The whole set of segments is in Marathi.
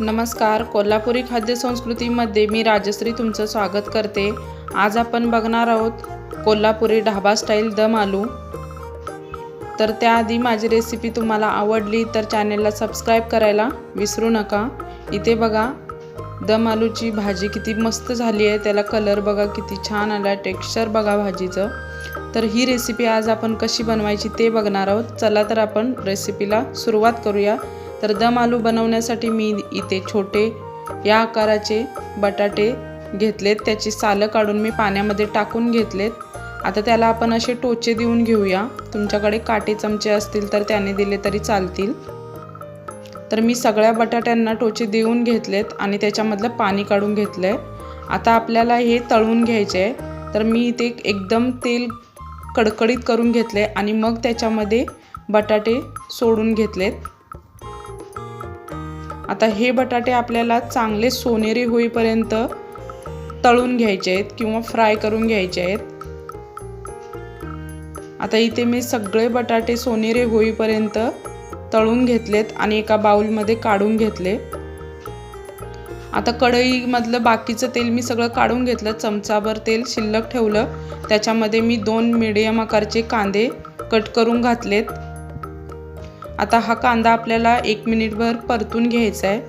नमस्कार. कोल्हापुरी खाद्यसंस्कृतीमध्ये मी राजश्री तुमचं स्वागत करते. आज आपण बघणार आहोत कोल्हापुरी ढाबा स्टाईल दम आलू. तर त्याआधी माझी रेसिपी तुम्हाला आवडली तर चॅनेलला सबस्क्राईब करायला विसरू नका. इथे बघा दम आलूची भाजी किती मस्त झाली आहे. त्याला कलर बघा किती छान आला टेक्स्चर बघा भाजीचं. तर ही रेसिपी आज आपण कशी बनवायची ते बघणार आहोत. चला तर आपण रेसिपीला सुरुवात करूया. तर दम आलू बनवण्यासाठी मी इथे छोटे या आकाराचे बटाटे घेतलेत. त्याची सालं काढून मी पाण्यामध्ये टाकून घेतलेत. आता त्याला आपण असे टोचे देऊन घेऊया. तुमच्याकडे काटे चमचे असतील तर त्याने दिले तरी चालतील. तर मी सगळ्या बटाट्यांना टोचे देऊन घेतलेत आणि त्याच्यामधलं पाणी काढून घेतलं आहे आता आपल्याला हे तळून घ्यायचे आहे तर मी इथे एकदम तेल कडकडीत करून घेतले आणि मग त्याच्यामध्ये बटाटे सोडून घेतलेत. आता हे बटाटे आपल्याला चांगले सोनेरी होईपर्यंत तळून घ्यायचे आहेत किंवा फ्राय करून घ्यायचे आहेत. आता इथे मी सगळे बटाटे सोनेरी होईपर्यंत तळून घेतलेत आणि एका बाउलमध्ये काढून घेतले. आता कढईमधलं बाकीचं तेल मी सगळं काढून घेतलं. चमचाभर तेल शिल्लक ठेवलं. त्याच्यामध्ये मी दोन मिडियम आकारचे कांदे कट करून घातलेत. आता हा कांदा आपल्याला एक मिनिटभर परतून घ्यायचा आहे.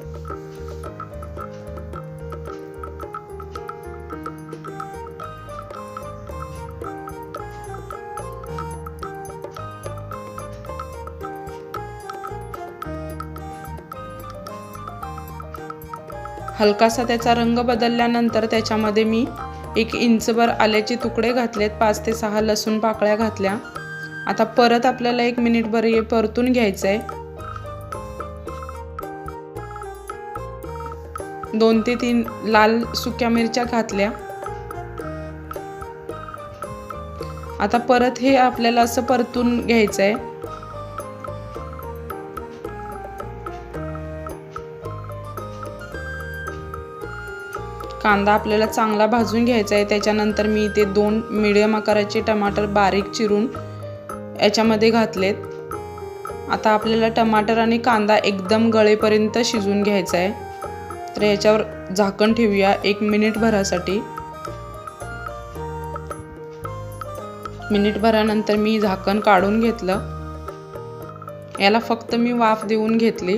हलकासा त्याचा रंग बदलल्यानंतर त्याच्यामध्ये मी एक इंचभर आल्याचे तुकडे घातलेत पाच ते सहा लसूण पाकळ्या घातल्या. आता परत आपल्याला एक मिनिटभर हे परतून घ्यायचं आहे दोन ते तीन लाल सुक्या मिरच्या घातल्या. आता परत हे आपल्याला असं परतून घ्यायचं आहे कांदा आपल्याला चांगला भाजून घ्यायचा आहे त्याच्यानंतर मी इथे दोन मिडियम आकाराचे टमाटर बारीक चिरून याच्यामध्ये घातलेत. आता आपल्याला टमाटर आणि कांदा एकदम गळेपर्यंत शिजून घ्यायचा आहे. तर याच्यावर झाकण ठेवूया एक मिनिटभरासाठी मिनिटभरानंतर मी झाकण काढून घेतलं. याला फक्त मी वाफ देऊन घेतली.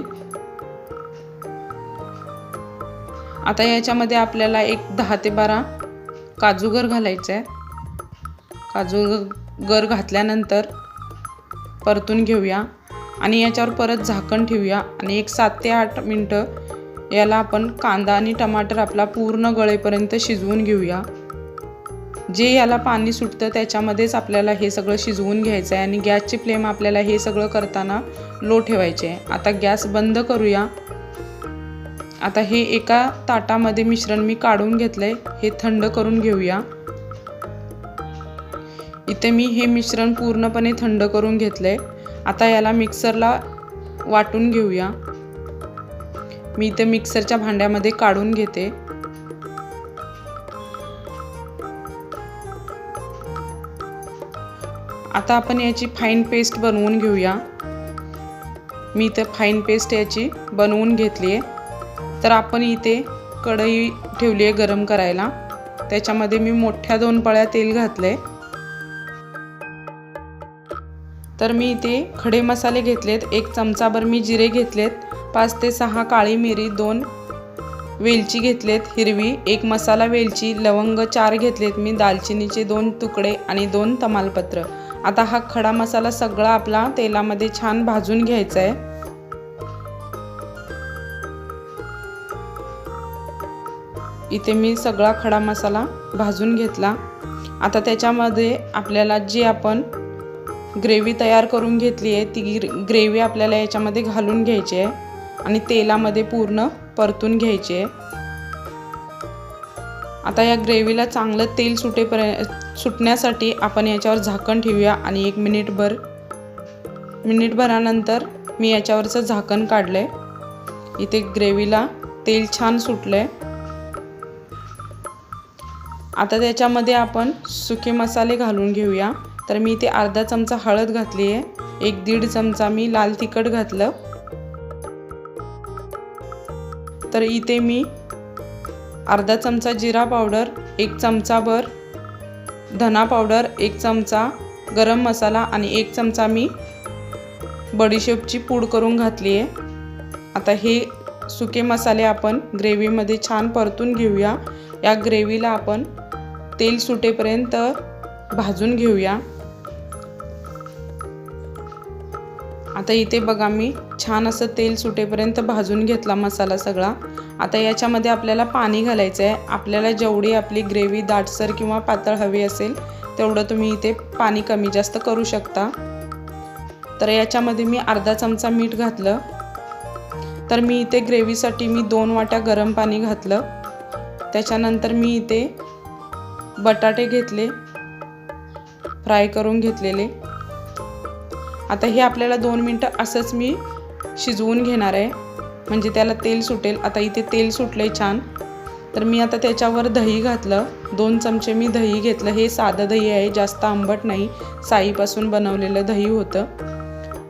आता याच्यामध्ये आपल्याला एक दहा ते बारा काजूगर घालायचं आहे काजूगर घातल्यानंतर परतून घेऊया आणि याच्यावर परत झाकण ठेवूया. आणि एक सात ते आठ मिनटं याला आपण कांदा आणि टमाटर आपला पूर्ण गळेपर्यंत शिजवून घेऊया. जे याला पाणी सुटतं त्याच्यामध्येच आपल्याला हे सगळं शिजवून घ्यायचं आहे आणि गॅसची फ्लेम आपल्याला हे सगळं करताना लो ठेवायचे आहे. आता गॅस बंद करूया. आता हे एका ताटामध्ये मिश्रण मी काढून घेतलं आहे हे थंड करून घेऊया. इथे मी हे मिश्रण पूर्णपणे थंड करून घेतलं आहे आता याला मिक्सरला वाटून घेऊया. मी इथे मिक्सरच्या भांड्यामध्ये काढून घेते. आता आपण याची फाईन पेस्ट बनवून घेऊया. मी इथं फाईन पेस्ट याची बनवून घेतली आहे. तर आपण इथे कढई ठेवली आहे गरम करायला. त्याच्यामध्ये मी मोठ्या दोन पळ्या तेल घातले तर मी इथे खडे मसाले घेतलेत. एक चमचाभर मी जिरे घेतलेत. पाच ते सहा काळी मिरी दोन वेलची घेतलेत हिरवी एक मसाला वेलची लवंग चार घेतलेत मी दालचिनीचे दोन तुकडे आणि दोन तमालपत्र. आता हा खडा मसाला सगळा आपला तेलामध्ये छान भाजून घ्यायचा आहे. इथे मी सगळा खडा मसाला भाजून घेतला. आता त्याच्यामध्ये आपल्याला जे आपण ग्रेव्ही तयार करून घेतली आहे. ती ग्रेव्ही आपल्याला याच्यामध्ये घालून घ्यायची आहे आणि तेलामध्ये पूर्ण परतून घ्यायची आहे. आता या ग्रेव्हीला चांगलं तेल सुटेपर्यंत सुटण्यासाठी आपण याच्यावर झाकण ठेवूया आणि एक मिनिटभर मिनिटभरानंतर मी याच्यावरचं झाकण काढलं आहे इथे ग्रेव्हीला तेल छान सुटलं आहे आता त्याच्यामध्ये आपण सुके मसाले घालून घेऊया. तर मी इथे अर्धा चमचा हळद घातली आहे एक दीड चमचा मी लाल तिखट घातलं. तर इथे मी अर्धा चमचा जिरा पावडर एक चमचाभर धना पावडर एक चमचा गरम मसाला आणि एक चमचा मी बडीशेपची पूड करून घातली आहे आता हे सुके मसाले आपण ग्रेव्हीमध्ये छान परतून घेऊया. या ग्रेव्हीला आपण तेल सुटेपर्यंत भाजून घेऊया. आता इथे बघा मी छान असं तेल सुटेपर्यंत भाजून घेतला मसाला सगळा. आता याच्यामध्ये आपल्याला पाणी घालायचं आहे आपल्याला जेवढी आपली ग्रेव्ही दाटसर किंवा पातळ हवी असेल तेवढं तुम्ही इथे पाणी कमी जास्त करू शकता. तर याच्यामध्ये मी अर्धा चमचा मीठ घातलं. तर मी इथे ग्रेव्हीसाठी मी दोन वाट्या गरम पाणी घातलं. त्याच्यानंतर मी इथे बटाटे घेतले फ्राय करून घेतलेले. आता हे आपल्याला दोन मिनटं असंच मी शिजवून घेणार आहे. म्हणजे त्याला तेल सुटेल. आता इथे तेल सुटलं आहे छान. तर मी आता त्याच्यावर दही घातलं. दोन चमचे मी दही घेतलं. हे साधं दही आहे. जास्त आंबट नाही. साईपासून बनवलेलं दही होतं.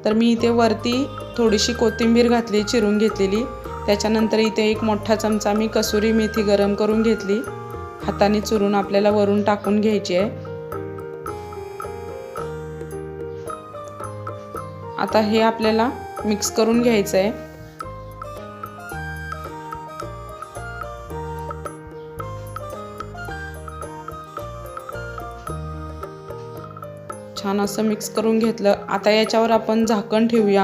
तर मी इथे वरती थोडीशी कोथिंबीर घातली चिरून घेतलेली. त्याच्यानंतर इथे एक मोठा चमचा मी कसुरी मेथी गरम करून घेतली. हाताने चुरून आपल्याला वरून टाकून घ्यायची आहे. आता हे आपल्याला मिक्स करून घ्यायचं आहे छान असं मिक्स करून घेतलं. आता याच्यावर आपण झाकण ठेवूया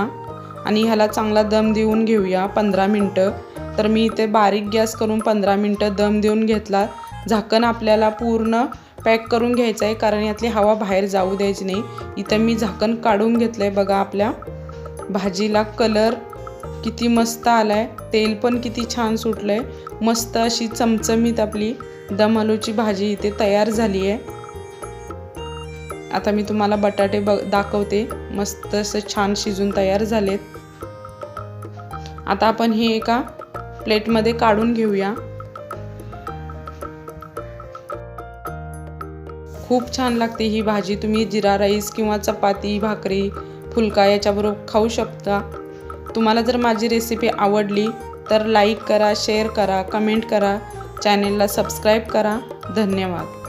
आणि ह्याला चांगला दम देऊन घेऊया पंधरा मिनटं. तर मी इथे बारीक गॅस करून पंधरा मिनटं दम देऊन घेतला. झाकण आपल्याला पूर्ण पॅक करून घ्यायचं आहे कारण यातली हवा बाहेर जाऊ द्यायची नाही. इथं मी झाकण काढून घेतलं आहे बघा आपल्या. भाजीला कलर किती मस्त आला आहे तेल पण किती छान सुटलं आहे मस्त अशी चमचमीत आपली दम आलूची भाजी इथे तयार झाली आहे आता मी तुम्हाला बटाटे ब दाखवते. मस्त असं छान शिजून तयार झालेत. आता आपण हे एका प्लेटमध्ये काढून घेऊया. खूप छान लागते ही भाजी. तुम्ही जिरा राईस किंवा चपाती भाकरी फुलका याच्याबरोबर खाऊ शकता. तुम्हाला जर माझी रेसिपी आवडली तर लाईक करा शेअर करा कमेंट करा. चॅनेलला सबस्क्राईब करा. धन्यवाद.